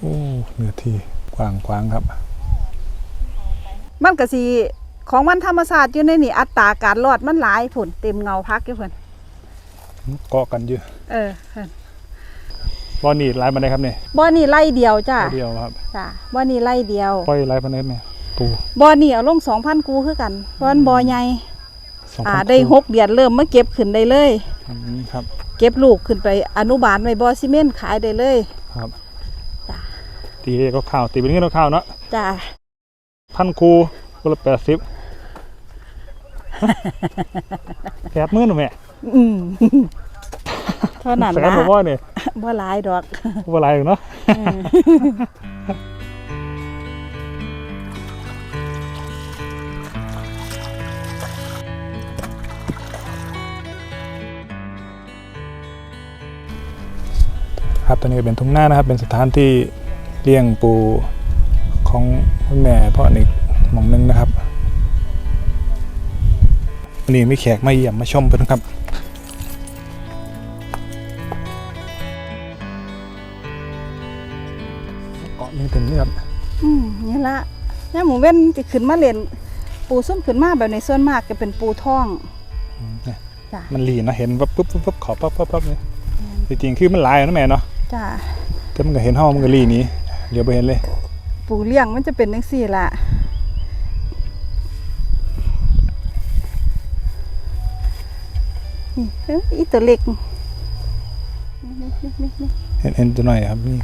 โอ้เนื้อที่กว้างขวางครับ มันก็สิของมันธรรมชาติอยู่ในนี่อัตราการรอดมันหลายผุ่นเต็มเงาพักอยู่เพิ่นเกาะกันอยู่เออเพิ่นบอนี่ไล่บันไดครับเนี่ยบ่อนี่ไล่เดียวจ้าเดียวครับจ้าบ่อนี่ไล่เดียวปล่อยไล่บันไดไหมปูบ่อนี่เอาลง2,000กูคือกันเพราะมันบ่อใหญ่สองอ่าพันได้หกเดือนเริ่มมาเก็บขึ้นได้เลยอืมครับ เก็บลูกขึ้นไปอนุบาลไว้บ่อซีเมนต์ขายได้เลย ครับจ้ะ ตีเลขก็ข่าวตีเป็นเงินก็ข่าวเนาะจ้าพันครูก็ละแปดสิบแปดหมื่นหรอแม่อืมเท่านั้นแสนละผมว่าเนี่ยบ่หลายดอกว่าอะไรอยู่เนาะครับตอนนี้ก็เป็นทุ่งนานะครับ เป็นสถานที่ เลี้ยงปูของคุณแม่พ่ออีกหมองหนึงนะครับวันนี้มีแขกมาเยี่ยมมาชมเพิ่นครับเกาะนึงถึงนี่ครับอืมนี่ละย่าหมูเว้นสิขึ้นมาเล่นปูส้มขึ้นมาแบบในส่วนมากจะเป็นปูท่องอืมเนี่ยจ้ะมันหลีนเนาะเห็นปั๊บปุ๊บปุ๊บปุ๊บขอปั๊บปั๊บปั๊บเนี่ยจริงๆคือมันหลายนะแม่เนาะจ้าแต่มันก็เห็นห้องมันก็หลีหนี้ เดี๋ยวไปเห็นเลย ปูเลี้ยงมันจะเป็นจังซี่ล่ะนี่เอ้ยอีตัวเล็กนี่นี่นี่นี่เห็นเห็นตัวหน่อยครับนี่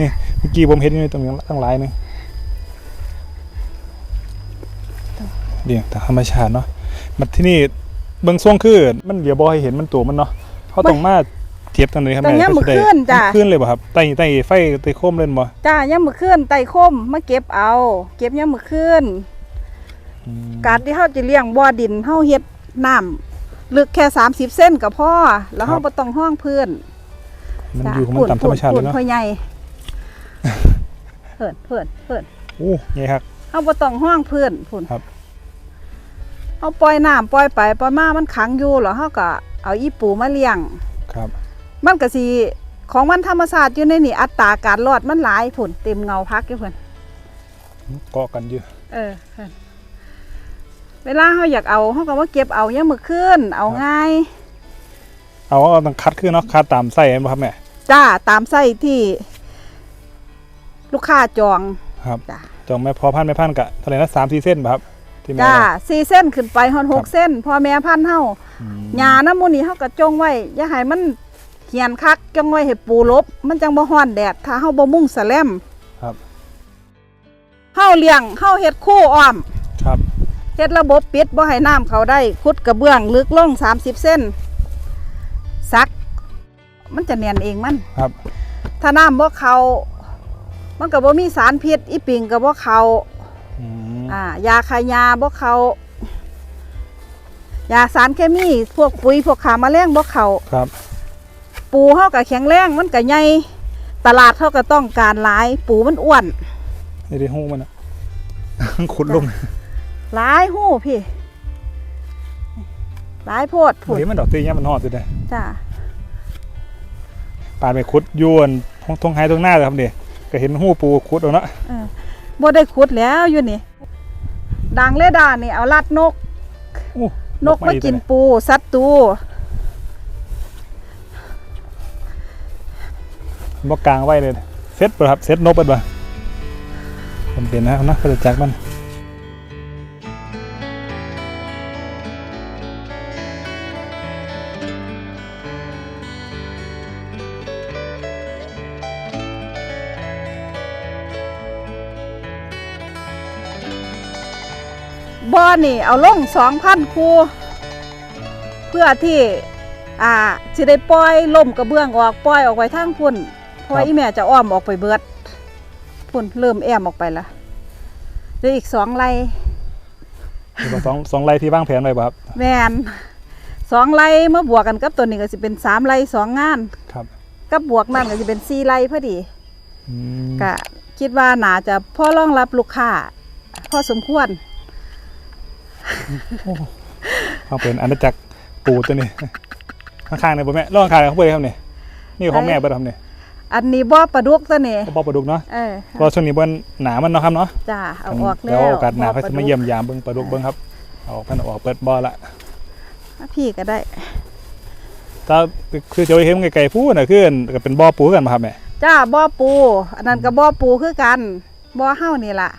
นี่เมื่อกี้ผมเห็นอยู่ในตรงนี้ตั้งหลายหนึงเดี่ยงแต่ธรรมชาติเนาะมันที่นี่เบื้องช่วงคือมันเดี๋ยวบอให้เห็นมันตัวมันเนาะเขาต้องมา เทียบกันเลยครับตรงเนี้ยแมือขึ้นจ้ะ ขึ้นเลยบ่ครับไต่ไต่ไฟไต่โคมเล่นบ่จ้าย่ามมือขึ้นไต่คมมาเก็บเอา เก็บย่ามมือขึ้นอืมการที่เฮาจะเลี้ยงบ่อดินเฮาเฮ็ดน้ำลึกแค่ 30 เส้นก็พอแล้วเฮาบ่ต้องห้องพื้นมันจ้ะอยู่ของมันตามธรรมชาติเลยพูเนาะพ่อใหญ่เพิ่นเพิ่นเพิ่นโอ้ใหญ่ครับ เฮาบ่ต้องห้องพื้นพุ่นครับ เฮาปล่อยน้ำปล่อยไปปล่อยมามันขังอยู่แล้วเฮาก็เอาอีปูมาเลี้ยง ครับ มันก็สิของมันธรรมชาติอยู่ในนี่อัตราการรอดมันหลายพุ่นเต็มเงาพักอยู่เพิ่นเกาะกันอยู่เออเพิ่นเวลาเฮาอยากเอาเฮาก็ว่าเก็บเอายามมื้อคืนเอาง่าย เอาเอาต้องคัดขึ้นเนาะคัดตามไส้เห็นบ่ครับแม่จ้าตามไส้ที่ลูกค้าจองครับจ้าจองแม่พอพันแม่พันกะเท่าไหร่นะสามสี่เส้นบ่ครับที่แม่จ้าว่าสี่เส้นขึ้นไปฮอนหกเส้นพ่อแม่พันธุ์เฮาอืมหญ้าน้ำมูนี่เฮาก็จงไว้อย่าให้มัน เหียนคักจงไว้ให้ปูหลบ มันจังบ่ฮ้อนแดด ถ้าเฮาบ่มุ่งแสแลมครับเฮาเลี้ยงเฮาเฮ็ดคู่อ้อมครับเฮ็ดระบบปิดบ่ให้น้ำเข้าได้ขุดกระเบื้องลึกลง30 เส้นซัก มันจะแน่นเองมันครับ ถ้าน้ำบ่เข้ามันก็บ่มีสารพิษอีปิงก็บ่เข้าอืมอ่ายาคายาบ่เขายาสารเคมีพวกปุ๋ยพวกขาแมลงบ่เขาครับ ปูเฮาก็แข็งแรงมันก็ใหญ่ตลาดเฮาก็ต้องการหลาย ปูมันอ้วนนี่ได้หูมันอะขุดลงหลายหู้พี่หลายโพดผุดเฮ้ยมันดอกตีเนี้ยมันหอดสุดเลยจ้าปานไปขุดยวนทงทงไฮตรงหน้าเลยครับเนี่ยก็เห็นหูปูขุดเอาเนาะเออบ่ได้ขุดแล้วอยู่นี่ดังเลดานี่เอาลัดนกอู้นกมากินปูสัตว์ตู บ่กลางไว้เลยเซ็ตเปิดครับเซ็ตนกเปิดบ่ผมเป็นนะนะก็จะจักมันบ่อนี่เอาลง2,000คูเพื่อที่อ่าสิได้ปล่อยล่มกระเบื้องออกปล่อยออกไปทางพุ่น เพราะว่าอีแม่จะอ้อมออกไปเบิดพุ่นเริ่มแอมออกไปละเหลืออีกสองไร่เดี๋ยวสองสองไร่ที่วางแผนไว้บ่ครับ แมนสองไร่มาบวกกันกับตัวนี้ก็สิเป็นสามไร่สองงาน ครับกับบวกนั่นก็สิเป็นสี่ไร่พอดีอืมก็คิดว่าน่าจะพ่อรองรับลูกค้าพอสมควร เขาเป็นอาณาจักรปูตัวนี้ข้างๆเนี่ยบ่แม่ล่องข้างๆเขาเปิดครับเนี่ยนี่ของแม่เปิดครับเนี่ย อันนี้บ่อปลาดุกตัวนี้ก็บ่ปลาดุกเนาะเออเพราะช่วงนี้เบิ่นหนามันเนาะครับเนาะจ้าเอาออกแล้เดี๋ยววโอกาสหน้าบ่ค่อยปลสิดุมากเยี่ยมยามเบิ่งปลาดุกเบิ่งครับเอาเพิ่นเอาออกเปิดบ่อละพี่ก็ได้ถ้าคือจะไปเห็นไกลๆพูดน่ะคือก็เป็นบ่อปูกันมาครับแม่จ้าบ่อปู อันนั้นก็บ่อปูคือกันบ่อเฮานี่ล่ะ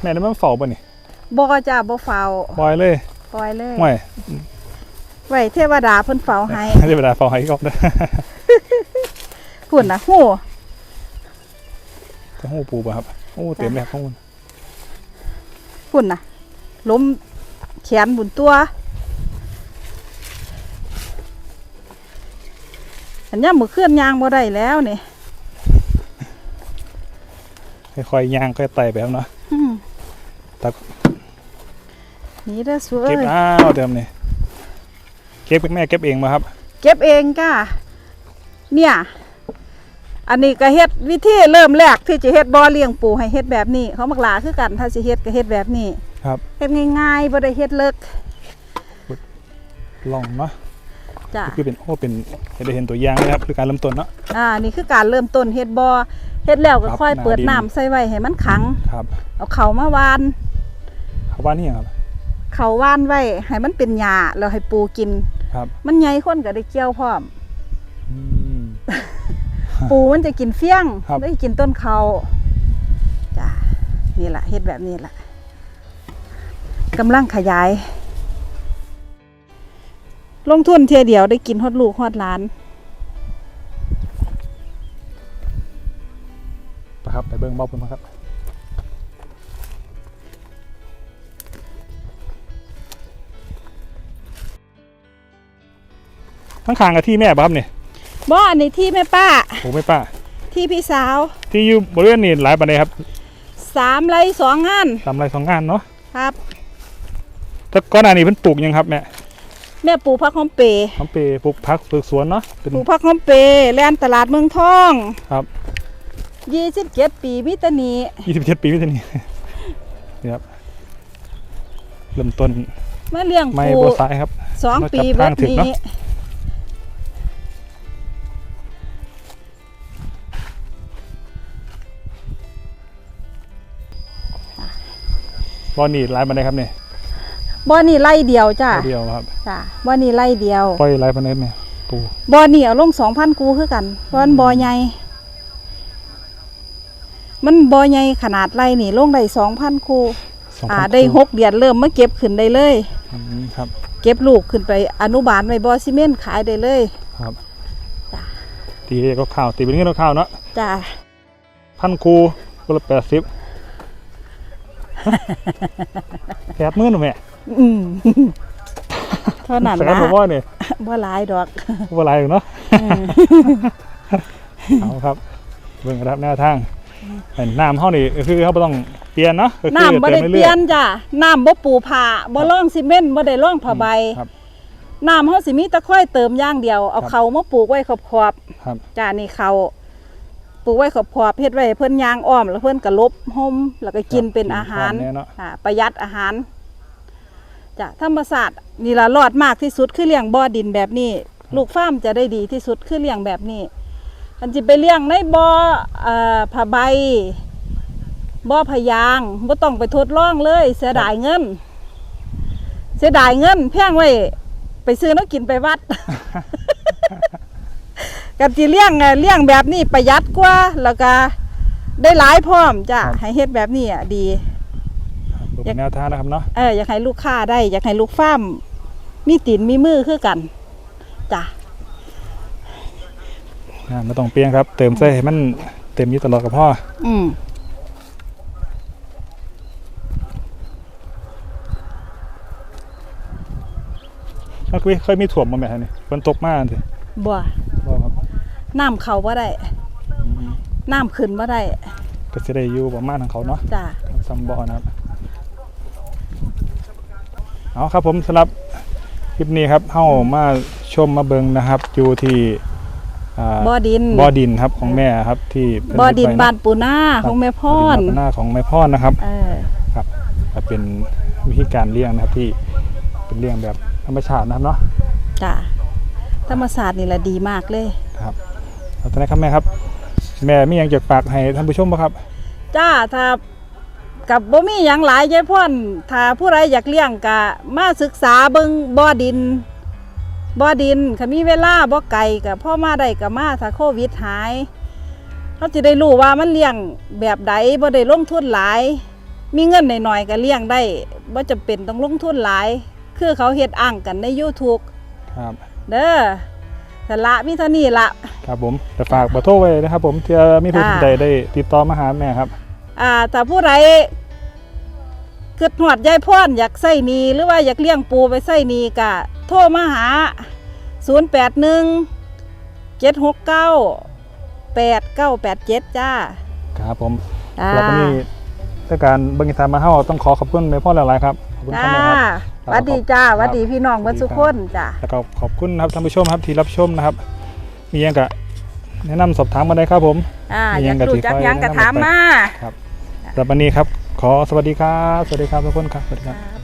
แม่นี่มันเฝ้าบ่นี่บ่จ้าบ่เฝ้าปล่อยเลยปล่อยเลยห่วยไว้เทวดาเพิ่นเฝ้าให้เทวดาเฝ้าให้ก็ได้ พุ่นน่ะฮู้จะหูปูป่ะครับโอ้เต็มเลยครับข้างบนพุ่นน่ะล้มแขนบุญตัวอันนี้มือเคลื่อนยางบ่ได้แล้วนี่ค่อยๆย่างค่อยไต่ไปครับเนาะอืมตักนี่เด้อสวยเก็บอ้าวเดิมนี่เก็บแม่เก็บเองมาครับ เก็บเองจ้าเนี่ย อันนี้ก็เฮ็ดวิธีเริ่มแรกที่จะเฮ็ดบ่อเลี้ยงปูให้เฮ็ดแบบนี้เขามักหลาคือกัน ถ้าสิเฮ็ดก็เฮ็ดแบบนี้ครับเฮ็ดง่ายๆบ่ได้เฮ็ดเลิกลองเนาะจ้ะคือเป็นโอ้เป็นเห็นได้เห็นตัวอย่างเลยครับคือการเริ่มต้นเนาะอ่านี่คือการเริ่มต้นเฮ็ดบ่อเฮ็ดแล้วก็ครับค่อยหน้าเปิดดินน้ำใส่ไว้ให้มันขังครับเอาเขามาวานเขาว่านี่ครับเขาว่านไว้ให้มันเป็นหญ้าแล้วให้ปูกินครับ มันใหญ่คนก็ได้เกี่ยวพร้อมอืม ปูมันจะกินเฟี้ยงครับ ได้กินต้นเขาจ้ะนี่แหละเฮ็ดแบบนี้แหละกำลังขยาย ลงทุนเทียเดียวได้กินฮอดลูกฮอดหลาน ไปครับไปเบิ่งเบ้าปุ่นมาครับ ทั้งขางกับที่แม่บ่ครับเนี่ย บ่อันนี้ที่แม่ป้าโอ้ไม่ป้า ที่พี่สาวที่อยู่บริเวณนี้หลายปันเลยครับสามไรสองงานทำไรสองงานเนาะครับ แต่ก่อนหน้านี้เพิ่นปลูกหยังครับแม่แม่ปลูกผักหอมเปรย์ทำเปปลูกผักปลูกสวนเนาะเป็น ปลูกผักหอมเปรย์แล่นตลาดเมืองทองครับ ยี่สิบเจ็ดปีมิตรนียี่สิบเจ็ดปีไม่ใช่นี่นี่ครับเริ่มต้นมาเลี้ยงไม่ปูโบซ้ายครับสองมาจับปีเบิทาดงถึงนี้ บอนี่หลายปันเลยครับเนี่ยบ่อนี่ไล่เดียวจ้ะเดียวครับจ้ะบ่อนี่ไล่เดียวปล่อยหลายปันเลยเนี่ยปูบ่อนี่เอาลงสองพันกูคือกันเพราะมันบ่อใหญ่มันบ่อใหญ่ขนาดไล่นี่ลงได้สองพันคูสองอ่าพันได้คู่หกเดือนเริ่มมาเก็บขึ้นได้เลยอืมครับ เก็บลูกขึ้นไปอนุบาลไว้บ่อซีเมนต์ขายได้เลยครับจ้ะตีก็ข้าวตีเป็นเงินก็ข้าวเนาะจ้ะพันคูก็ละแปดสิบ แปดหมื่นหรอแม่อืมเท่านั้นแสนละผมว่าเนี่ยบ่หลายดอกว่าอะไรอยู่เนาะอืมเอาครับเบิ่งรับแนวทางเห็นน้ำเฮานี่ก็คือเขาบ่ต้องเปลี่ยนเนาะก็คือน้ำบ่ได้ติมเปรื่ลี่อยนจ้ะน้ำบ่ปูผ้าบ่ร่องซีเมนต์บ่ได้ร่องผ้าใบครับ น้ำเฮาสิมีแตะค่อยเติมอย่างเดียวเอาครับเขามาปลูกไว้ขอบครับๆจ้านี่เขา ปลูกไว้ขอบๆเฮ็ดไว้ให้เพิ่นยางอ้อม แล้วเพิ่นก็ลบห่มแล้วก็กินเป็นอาหารกินพร้อมแน่เนาะ ค่ะประหยัดอาหารจ้ะธรรมศาสตร์นี่ล่ะรอดมากที่สุดคือเลี้ยงบ่อดินแบบนี้ ลูกฟาร์มจะได้ดีที่สุดคือเลี้ยงแบบนี้อันสิไปเลี้ยงในบ่อเอ่อผ้าใบบ่อพะยางบ่ต้องไปทดลองเลย เสียดายเงิน เสียดายเงินแพงไว้ ไปซื้อแล้วกินไปวัด กับจีเลี้ยงไงเลี้ยงแบบนี้ประหยัดกว่าแล้วก็ได้หลายพร้อมจ้ะครับให้เฮ็ดแบบนี้อะดีดูเป็นแนวทางนะครับเนาะเอออยากให้ลูกค้าได้ อยากให้ลูกฟาร์มมีตีนมีมือคือกันจ้ะอ่าไม่ต้องเปลี่ยนครับ เติมใส่ให้มันเต็มอยู่ตลอดกับพ่ออืมมันเคยเคยมีถ่วมมาแม่นี่ฝนตกมากสิบ่บ่ครับ น้ำเขาบ่ได้อืมน้ำขึ้นบ่ได้ก็จะได้อยู่ประมาณของเขาเนาะจ้ะซัมบอนะครับเอาครับผมสำหรับคลิปนี้ครับเข้ามาชมมาเบิงนะครับ อยู่ที่อ่าบ่อดินบ่อดินครับของแม่ครับ ที่เพิ่บ่อดินเฮ็ไว้ะบ้านปูนาของแม่พบ่อรดินบ้านหน้าของแม่พรนะครับ เออก็เป็นวิธีการเลี้ยงนะครับที่เป็นเลี้ยงแบบธรรมชาตินะครับเนาะจ้ะธรรมศาสตร์นี่แหละดีมากเลย ครับครับ ตอนนี้ครับแม่ครับ แม่มีหยังอยากฝากให้ท่านผู้ชมบ่ครับจ้าถ้ากับบ่มีหยังหลายยายพ่อนถ้าผู้ใดอยากเลี้ยงก็มาศึกษาเบิ่งบ่อดินบ่อดินคันมีเวลาบ่ไกลก็พ่อมาได้ก็มาถ้าโควิดหายเขาจะได้รู้ว่ามันเลี้ยงแบบใดบ่ได้ลงทุนหลาย มีเงินหน่อยๆก็เลี้ยงได้บ่จำเป็นต้องลงทุนหลาย คือเขาเฮ็ดอ้างกันใน YouTube ครับ เด้อ แต่ละมีเท่านี้ละครับผมแต่ฝากเบอร์โทรไว้นะครับ ผมเพื่อมีผู้อ่าใดได้ติดต่อมาหาแม่ครับ อ่าถ้าผู้ใดคิดหอดยายพ่อนอยากใส่หนีหรือว่าอยากเลี้ยงปูไปใส่หนีกะโทรมาหา 0 8 1 7 6 9 8 9 8 7 จ้า ครับผมจ้าแล้ววันนี้ถ้าการเบิ่งอีสานมาเฮาต้องขอขอบคุณแม่พ่อหลายๆครับ ขอบคุณครับจ้าแม่ครับ หวัดดีจ้าครับหวัดดีพี่น้องเบิดสุกคนจ้าแล้วก็ขอบคุณนะครับท่านผู้ชมครับที่รับชมนะครับ มีหยังก็แนะนำสอบถามมาได้ครับผมอ่ามีอหยัยางกกะรู้ทิจักไฟหยังกะแนะนำถามไปมาครับสำหรับวันนี้ครับ ขอสวัสดีครับ สวัสดีครับทุกคนครับสวัสดีครับครับ